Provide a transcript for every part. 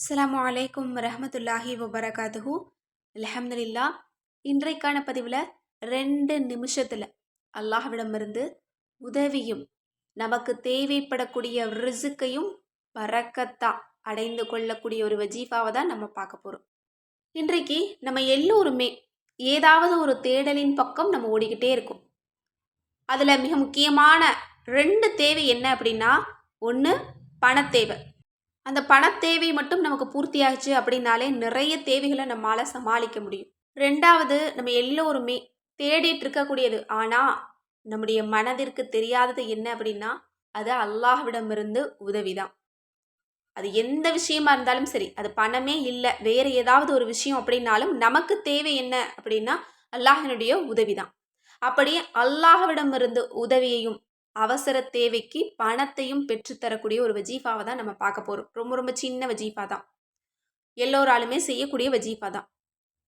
அஸ்லாம் அலைக்கும் ரஹமத்துல்லாஹி வபரகாத்துஹூ. அல்ஹம்துலில்லா இன்றைக்கான பதிவில் ரெண்டு நிமிஷத்தில் அல்லாஹ்விடமிருந்து உதவியும் நமக்கு தேவைப்படக்கூடிய ரிசுக்கையும் பறக்கத்தா அடைந்து கொள்ளக்கூடிய ஒரு வஜீஃபாவை தான் நம்ம பார்க்க போகிறோம் இன்றைக்கு நம்ம எல்லோருமே ஏதாவது ஒரு தேடலின் பக்கம் நம்ம ஓடிக்கிட்டே இருக்கோம். அதில் மிக முக்கியமான ரெண்டு தேவை என்ன அப்படின்னா ஒன்று பணத்தேவை. அந்த பணத்தேவை மட்டும் நமக்கு பூர்த்தியாச்சு அப்படின்னாலே நிறைய தேவைகளை நம்மளால் சமாளிக்க முடியும். ரெண்டாவது நம்ம எல்லோருமே தேடிட்டு இருக்கக்கூடியது. ஆனால் நம்முடைய மனதிற்கு தெரியாதது என்ன அப்படின்னா அது அல்லாஹ்விடமிருந்து உதவி தான் அது எந்த விஷயமா இருந்தாலும் சரி அது பணமே இல்லை வேற ஏதாவது ஒரு விஷயம் அப்படின்னாலும் நமக்கு தேவை என்ன அப்படின்னா அல்லாஹினுடைய உதவி தான் அப்படி அல்லாஹ்விடமிருந்து உதவியையும் அவசர தேவைக்கு பணத்தையும் பெற்றுத்தரக்கூடிய ஒரு வஜீஃபாவை தான் நம்ம பார்க்க போகிறோம் ரொம்ப ரொம்ப சின்ன வஜீஃபா தான். எல்லோராலுமே செய்யக்கூடிய வஜீஃபா தான்.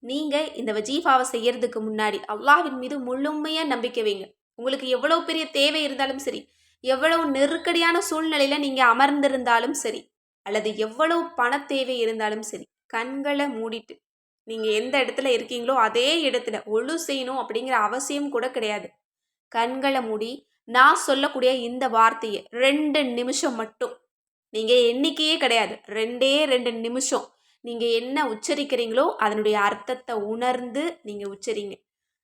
நீங்கள் இந்த வஜீஃபாவை செய்யறதுக்கு முன்னாடி அல்லாஹின் மீது முழுமையாக நம்பிக்கை வைங்க. உங்களுக்கு எவ்வளோ பெரிய தேவை இருந்தாலும் சரி எவ்வளவு நெருக்கடியான சூழ்நிலையில் நீங்கள் அமர்ந்திருந்தாலும் சரி அல்லது எவ்வளவு பண தேவை இருந்தாலும் சரி கண்களை மூடிட்டு நீங்கள் எந்த இடத்துல இருக்கீங்களோ அதே இடத்துல ஒழு செய்யணும் அப்படிங்கிற அவசியம் கூட கிடையாது. கண்களை மூடி நான் சொல்லக்கூடிய இந்த வார்த்தையை ரெண்டு நிமிஷம் மட்டும். நீங்கள் எண்ணிக்கையே கிடையாது. ரெண்டே ரெண்டு நிமிஷம். நீங்கள் என்ன உச்சரிக்கிறீங்களோ அதனுடைய அர்த்தத்தை உணர்ந்து நீங்கள் உச்சரிங்க.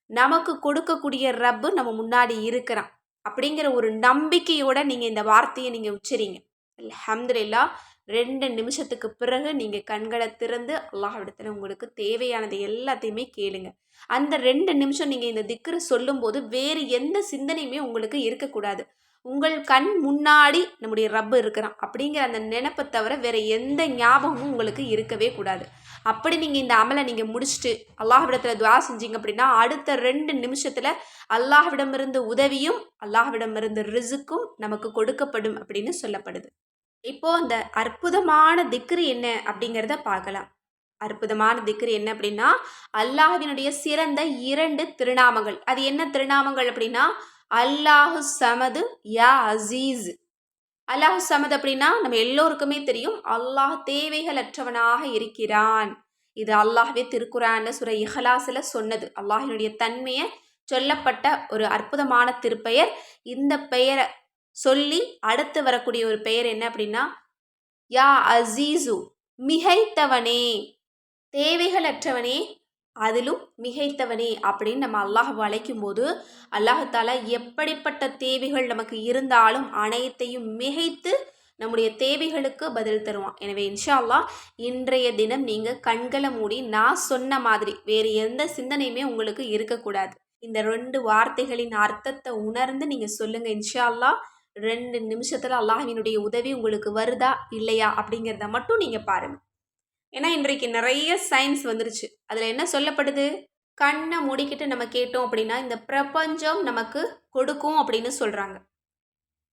நமக்கு கொடுக்கக்கூடிய ரப்பு நம்ம முன்னாடி இருக்கிறான். அப்படிங்கிற ஒரு நம்பிக்கையோட நீங்கள் இந்த வார்த்தையை நீங்கள் உச்சரிங்க. அலமதுல்லா ரெண்டு நிமிஷத்துக்கு பிறகு நீங்கள் கண்களை திறந்து அல்லாஹ்விடத்தில் உங்களுக்கு தேவையானது எல்லாத்தையுமே கேளுங்க. அந்த ரெண்டு நிமிஷம் நீங்கள் இந்த திக்கரை சொல்லும்போது வேறு எந்த சிந்தனையுமே உங்களுக்கு இருக்கக்கூடாது. உங்கள் கண் முன்னாடி நம்முடைய ரப்பு இருக்கிறான் அப்படிங்கிற அந்த நினைப்பை தவிர வேறு எந்த ஞாபகமும் உங்களுக்கு இருக்கவே கூடாது. அப்படி நீங்கள் இந்த அமலை நீங்கள் முடிச்சுட்டு அல்லாஹ்விடத்தில் துவா செஞ்சீங்க அப்படின்னா அடுத்த ரெண்டு நிமிஷத்தில் அல்லாஹ்விடமிருந்து உதவியும் அல்லாஹ்விடமிருந்து ரிசுக்கும் நமக்கு கொடுக்கப்படும் அப்படின்னு சொல்லப்படுது. இப்போ அந்த அற்புதமான திக்ரு என்ன அப்படிங்கிறத பார்க்கலாம். அற்புதமான திக்ரு என்ன அப்படின்னா அல்லாஹினுடைய சிறந்த இரண்டு திருநாமங்கள். அது என்ன திருநாமங்கள் அப்படின்னா அல்லாஹு சமது யா அசீஸ். அல்லாஹு சமது அப்படின்னா நம்ம எல்லோருக்குமே தெரியும் அல்லாஹ் தேவைகளற்றவனாக இருக்கிறான். இது அல்லாஹ்வே திருக்குறான்னு சுர இஹலாசில் சொன்னது. அல்லாஹினுடைய தன்மையை சொல்லப்பட்ட ஒரு அற்புதமான திருப்பெயர். இந்த பெயரை சொல்லி அடுத்து வரக்கூடிய ஒரு பெயர் என்ன அப்படின்னா யா அசீசு மிகைத்தவனே தேவைகளற்றவனே அதிலும் மிகைத்தவனே அப்படின்னு நம்ம அல்லாஹ் அழைக்கும் போது அல்லாஹால எப்படிப்பட்ட தேவைகள் நமக்கு இருந்தாலும் அனைத்தையும் மிகைத்து நம்முடைய தேவைகளுக்கு பதில் தருவான். எனவே இன்ஷா இன்றைய தினம் நீங்கள் கண்களை மூடி நான் சொன்ன மாதிரி வேறு எந்த சிந்தனையுமே உங்களுக்கு இருக்கக்கூடாது. இந்த ரெண்டு வார்த்தைகளின் அர்த்தத்தை உணர்ந்து நீங்கள் சொல்லுங்கள் இன்ஷா ரெண்டு நிமிஷத்தில் அல்லாஹினுடைய உதவி உங்களுக்கு வருதா இல்லையா அப்படிங்கிறத மட்டும் நீங்கள் பாருங்கள் ஏன்னா இன்றைக்கு நிறைய சயின்ஸ் வந்துருச்சு. அதில் என்ன சொல்லப்படுது? கண்ணை மூடிக்கிட்டு நம்ம கேட்டோம் அப்படின்னா இந்த பிரபஞ்சம் நமக்கு கொடுக்கும் அப்படின்னு சொல்கிறாங்க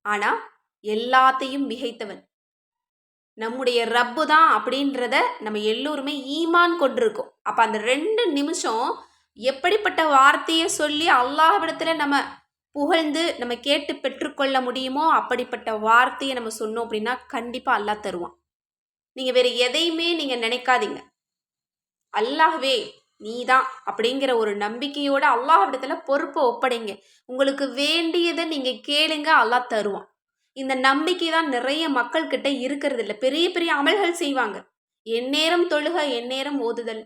ஆனால் எல்லாத்தையும் மிகைத்தவன். நம்முடைய ரப்பு தான் அப்படின்றத நம்ம எல்லோருமே ஈமான் கொண்டிருக்கோம். அப்போ அந்த ரெண்டு நிமிஷம் எப்படிப்பட்ட வார்த்தையை சொல்லி அல்லாஹ்விடத்தில் நம்ம புகழ்ந்து நம்ம கேட்டு பெற்றுக்கொள்ள முடியுமோ அப்படிப்பட்ட வார்த்தையை நம்ம சொன்னோம் அப்படின்னா கண்டிப்பாக அல்லாஹ் தருவான். நீங்கள் வேறு எதையுமே நீங்கள் நினைக்காதீங்க. அல்லாஹ்வே நீ தான் அப்படிங்கிற ஒரு நம்பிக்கையோட அல்லாஹ்விடத்தில் பொறுப்பை ஒப்படைங்க. உங்களுக்கு வேண்டியதை நீங்கள் கேளுங்க அல்லாஹ் தருவான். இந்த நம்பிக்கை தான் நிறைய மக்கள்கிட்ட இருக்கிறது இல்லை. பெரிய பெரிய அமல்கள் செய்வாங்க. எந்நேரம் தொழுக எந்நேரம் ஓதுதல்.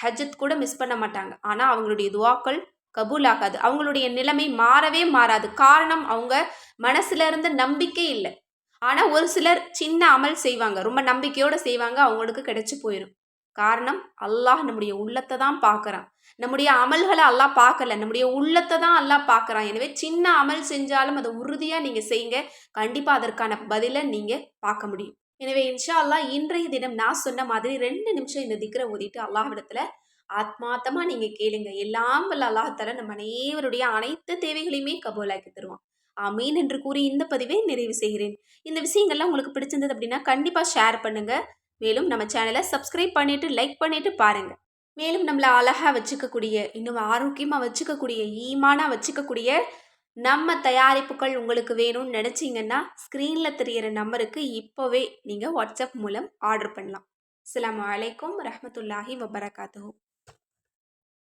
ஹஜத் கூட மிஸ் பண்ண மாட்டாங்க. ஆனால் அவங்களுடைய துவாக்கள் கபூல் ஆகாது அவங்களுடைய நிலைமை மாறவே மாறாது. காரணம் அவங்க மனசுல இருந்து நம்பிக்கை இல்லை. ஆனால் ஒரு சிலர் சின்ன அமல் செய்வாங்க. ரொம்ப நம்பிக்கையோடு செய்வாங்க. அவங்களுக்கு கிடைச்சு போயிடும் காரணம் அல்லாஹ் நம்முடைய உள்ளத்தை தான் பார்க்குறான். நம்முடைய அமல்களை அல்லாஹ் பார்க்கல. நம்முடைய உள்ளத்தை தான் அல்லாஹ் பார்க்குறான். எனவே சின்ன அமல் செஞ்சாலும் அதை உறுதியாக நீங்கள் செய்யுங்க கண்டிப்பாக அதற்கான பதிலை நீங்கள் பார்க்க முடியும். எனவே இன்ஷா அல்லாஹ் இன்றைய தினம் நான் சொன்ன மாதிரி ரெண்டு நிமிஷம் இந்த திக்கரை ஓதிட்டு அல்லாஹ்விடத்தில் ஆத்மார்த்தமாக நீங்கள் கேளுங்க. எல்லாம் வல்ல அல்லாஹால நம்ம அனைவருடைய அனைத்து தேவைகளையுமே கபோலாக்கி தருவான். ஆமீன் என்று கூறி இந்த பதிவை நிறைவு செய்கிறேன். இந்த விஷயங்கள்லாம் உங்களுக்கு பிடிச்சிருந்தது அப்படின்னா கண்டிப்பாக ஷேர் பண்ணுங்க. மேலும் நம்ம சேனலை சப்ஸ்கிரைப் பண்ணிட்டு லைக் பண்ணிட்டு பாருங்க. மேலும் நம்மளை அழகாக வச்சுக்கக்கூடிய இன்னும் ஆரோக்கியமாக வச்சுக்கக்கூடிய ஈமானாக வச்சுக்கக்கூடிய நம்ம தயாரிப்புகள் உங்களுக்கு வேணும்னு நினச்சிங்கன்னா ஸ்க்ரீனில் தெரியிற நம்பருக்கு இப்போவே நீங்கள் வாட்ஸ்அப் மூலம் ஆர்டர் பண்ணலாம். அஸ்ஸலாமு அலைக்கும் ரஹ்மத்துல்லாஹி வபரகாத்துஹு.